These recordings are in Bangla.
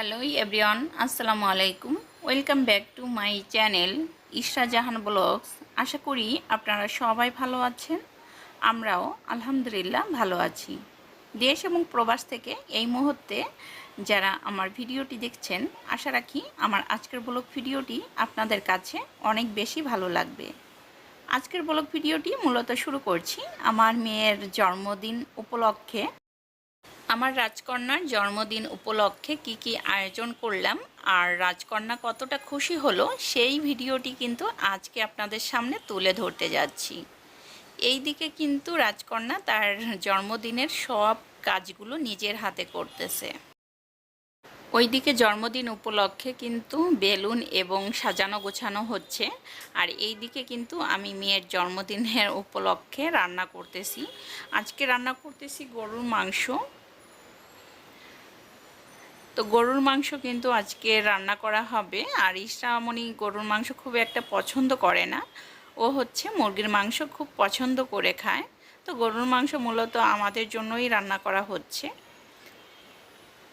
হ্যালো এভরিওয়ান, আসসালামু আলাইকুম। Welcome back to my channel Ishra Jahan blogs. আশা করি আপনারা সবাই ভালো আছেন, আমরাও আলহামদুলিল্লাহ ভালো আছি। দেশ এবং প্রবাস থেকে এই মুহূর্তে যারা আমার ভিডিওটি দেখছেন, আশা রাখি আমার আজকের ব্লগ ভিডিওটি আপনাদের কাছে অনেক বেশি ভালো লাগবে। আজকের ব্লগ ভিডিওটি মূলত শুরু করছি আমার মেয়ের জন্মদিন উপলক্ষে। আমার রাজকন্যার জন্মদিন উপলক্ষে কি কি আয়োজন করলাম আর রাজকন্যা কতটা খুশি হলো সেই ভিডিওটি কিন্তু আজকে আপনাদের সামনে তুলে ধরতে যাচ্ছি। এই দিকে কিন্তু রাজকন্যা তার জন্মদিনের সব কাজগুলো নিজের হাতে করতেছে। ওইদিকে জন্মদিন উপলক্ষে কিন্তু বেলুন এবং সাজানো গোছানো হচ্ছে আর এই দিকে কিন্তু আমি মেয়ের জন্মদিনের উপলক্ষে রান্না করতেছি। আজকে রান্না করতেছি গরুর মাংস তো গরুর মাংস কিন্তু আজকে রান্না করা হবে। আর ইসরামণি গরুর মাংস খুব একটা পছন্দ করে না। ও হচ্ছে মুরগির মাংস খুব পছন্দ করে খায়। তো গরুর মাংস মূলত আমাদের জন্যই রান্না করা হচ্ছে।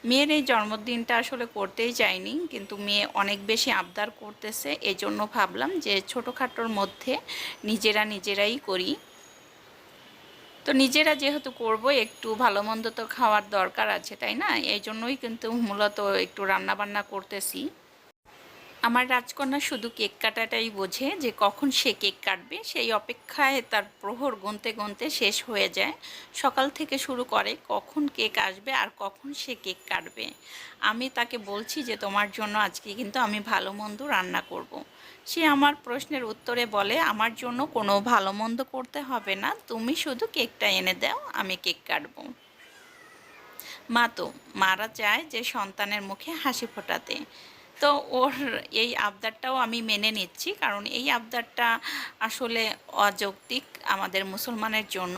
মেয়ের এই জন্মদিনটা আসলে করতেই চাইনি কিন্তু মেয়ে অনেক বেশি আবদার করতেছে। এজন্য ভাবলাম যে ছোটোখাটোর মধ্যে নিজেরা নিজেরাই করি। তো নিজেরা যেহেতু করব, একটু ভালো মন্দ তো খাওয়ার দরকার আছে, তাই না? এই জন্যই কিন্তু মূলত একটু রান্না বান্না করতেছি। আমার রাজকন্যা শুধু কেক কাটাটাই বোঝে যে কখন সে কেক কাটবে। সেই অপেক্ষায় তার প্রহর গুনতে গুনতে শেষ হয়ে যায়। সকাল থেকে শুরু করে কখন কেক আসবে আর কখন সে কেক কাটবে। আমি তাকে বলছি যে, তোমার জন্য আজকে কিন্তু আমি ভালো মন্দ রান্না করব। সে আমার প্রশ্নের উত্তরে বলে, আমার জন্য কোনো ভালো মন্দ করতে হবে না। তুমি শুধু কেকটা এনে দাও, আমি কেক কাটবো। মা তো, মারা চায় যে সন্তানের মুখে হাসি ফোটাতে। তো ওর এই আবদারটাও আমি মেনে নিচ্ছি। কারণ এই আবদারটা আসলে অযৌক্তিক আমাদের মুসলমানের জন্য।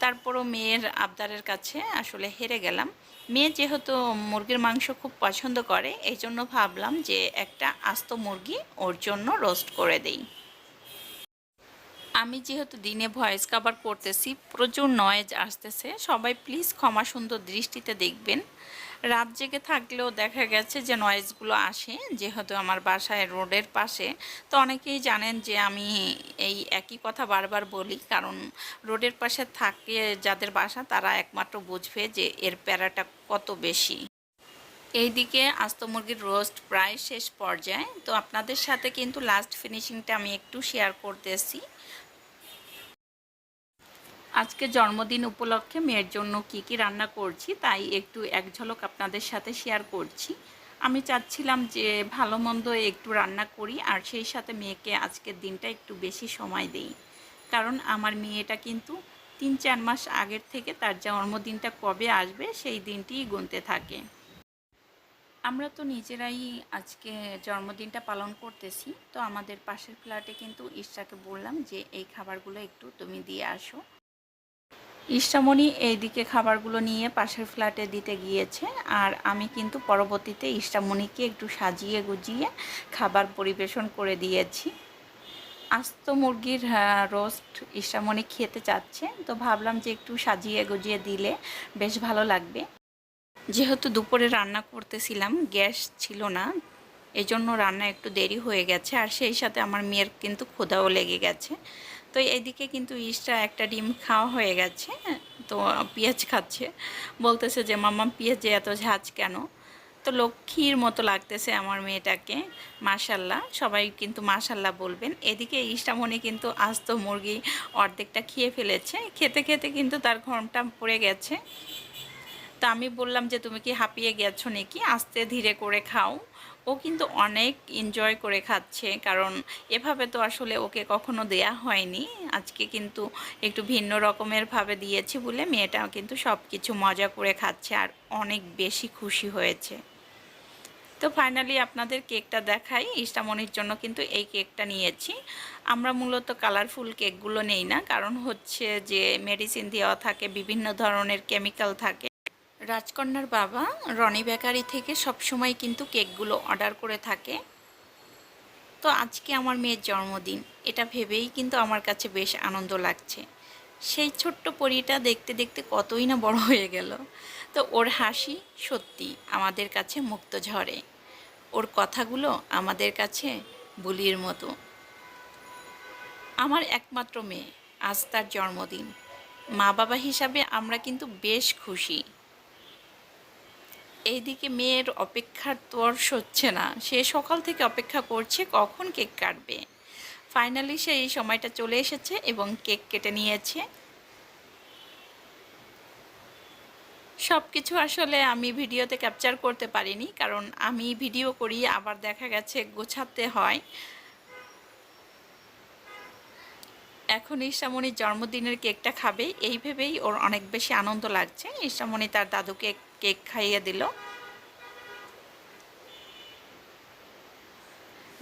তারপরও মেয়ের আবদারের কাছে আসলে হেরে গেলাম। মেয়ে যেহেতু মুরগির মাংস খুব পছন্দ করে এই জন্য ভাবলাম যে একটা আস্ত মুরগি ওর জন্য রোস্ট করে দেই। আমি যেহেতু দিনে ভয়েস কাভার করতেছি, প্রচুর নয়েজ আসতেছে। সবাই প্লিজ ক্ষমা সুন্দর দৃষ্টিতে দেখবেন। রাত জেগে থাকলেও দেখা গেছে যে নয়েজগুলো আসে। যেহেতু আমার বাসায় রোডের পাশে, তো অনেকেই জানেন যে আমি এই একই কথা বারবার বলি। কারণ রোডের পাশে থাকে যাদের বাসা, তারা একমাত্র বুঝবে যে এর প্যারাটা কত বেশি। এইদিকে আস্ত মুরগির রোস্ট প্রায় শেষ পর্যায়ে। তো আপনাদের সাথে কিন্তু লাস্ট ফিনিশিংটা আমি একটু শেয়ার করতেছি। আজকে জন্মদিন উপলক্ষে মেয়ের জন্য কি কি রান্না করছি তাই একটু এক ঝলক আপনাদের সাথে শেয়ার করছি। আমি চাচ্ছিলাম যে ভালো মন্দ একটু রান্না করি আর সেই সাথে মেয়েকে আজকের দিনটা একটু বেশি সময় দেই। কারণ আমার মেয়েটা কিন্তু তিন চার মাস আগের থেকে তার জন্মদিনটা কবে আসবে সেই দিনটিই গুনতে থাকে। আমরা তো নিজেরাই আজকে জন্মদিনটা পালন করতেছি, তো আমাদের পাশের ফ্ল্যাটে কিন্তু ইশাকে বললাম যে এই খাবারগুলো একটু তুমি দিয়ে আসো। ইষ্টামণি এইদিকে খাবারগুলো নিয়ে পাশের ফ্ল্যাটে দিতে গিয়েছে, আর আমি কিন্তু পরবর্তীতে ইষ্টামণিকে একটু সাজিয়ে গুজিয়ে খাবার পরিবেশন করে দিয়েছি। আস্ত মুরগির রোস্ট ইষ্টামণি খেতে চাচ্ছে, তো ভাবলাম যে একটু সাজিয়ে গুজিয়ে দিলে বেশ ভালো লাগবে। যেহেতু দুপুরে রান্না করতেছিলাম, গ্যাস ছিল না, এজন্য রান্না একটু দেরি হয়ে গেছে, আর সেই সাথে আমার মেয়ের কিন্তু ক্ষুধাও লেগে গেছে। তো এদিকে কিন্তু ইস্টা একটা ডিম খাওয়া হয়ে গেছে তো পেঁয়াজ খাচ্ছে। বলতেছে যে, মাম্মা, পেঁয়াজে এত ঝাঁজ কেন? তো লক্ষ্মীর মতো লাগতেছে আমার মেয়েটাকে, মাশাল্লাহ। সবাই কিন্তু মাশাল্লাহ বলবেন। এদিকে ইষ্টামণি কিন্তু আস্ত মুরগি অর্ধেকটা খেয়ে ফেলেছে। খেতে খেতে কিন্তু তার ঘরটা পড়ে গেছে। তা আমি বললাম যে, তুমি কি হাঁপিয়ে গেছো নাকি? আস্তে ধীরে করে খাও। ও কিন্তু অনেক এনজয় করে খাচ্ছে, কারণ এভাবে তো আসলে ওকে কখনো দেয়া হয়নি। আজকে কিন্তু একটু ভিন্ন রকমের ভাবে দিয়েছি বলে মেয়েটা কিন্তু সব কিছু মজা করে খাচ্ছে আর অনেক বেশি খুশি হয়েছে। তো ফাইনালি আপনাদের কেকটা দেখাই। ইষ্টামণির জন্য কিন্তু এই কেকটা নিয়েছি। আমরা মূলত কালারফুল কেকগুলো নেই না, কারণ হচ্ছে যে মেডিসিন দেওয়া থাকে, বিভিন্ন ধরনের কেমিক্যাল থাকে। রাজকন্যার বাবা রনি বেকারি থেকে সবসময় কিন্তু কেকগুলো অর্ডার করে থাকে। তো আজকে আমার মেয়ের জন্মদিন। এটা ভেবেই কিন্তু আমার কাছে বেশ আনন্দ লাগছে। সেই ছোট্ট পরিটা দেখতে দেখতে কতই না বড় হয়ে গেল। তো ওর হাসি সত্যি আমাদের কাছে মুক্ত ঝরে। ওর কথাগুলো আমাদের কাছে বুলির মতো। আমার একমাত্র মেয়ে, আজ তার জন্মদিন। মা বাবা হিসাবে আমরা কিন্তু বেশ খুশি। এইদিকে মেয়ের অপেক্ষার তোর সচ্ছে না। সে সকাল থেকে অপেক্ষা করছে কখন কেক কাটবে। ফাইনালি সে এই সময়টা চলে এসেছে এবং কেক কেটে নিয়েছে। সব কিছু আসলে আমি ভিডিওতে ক্যাপচার করতে পারিনি, কারণ আমি ভিডিও করি, আবার দেখা গেছে গোছাতে হয়। এখন ঈশামণির জন্মদিনের কেকটা খাবে, এই ভেবেই ওর অনেক বেশি আনন্দ লাগছে। ঈশামণি তার দাদুকে কেক খাইয়ে দিল।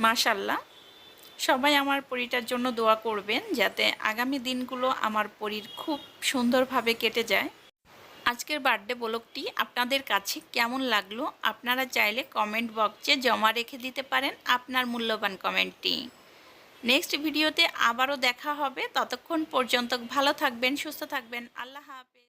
মাশাল্লাহ সবাই আমার পরিটার জন্য দোয়া করবেন যাতে আগামী দিনগুলো আমার পরির খুব সুন্দরভাবে কেটে যায়। আজকের বার্থডে ব্লগটি আপনাদের কাছে কেমন লাগল? আপনারা চাইলে কমেন্ট বক্সে জমা রেখে দিতে পারেন আপনার মূল্যবান কমেন্টটি। নেক্সট ভিডিওতে আবারও দেখা হবে। ততক্ষণ পর্যন্ত ভালো থাকবেন, সুস্থ থাকবেন। আল্লাহ হাফেজ।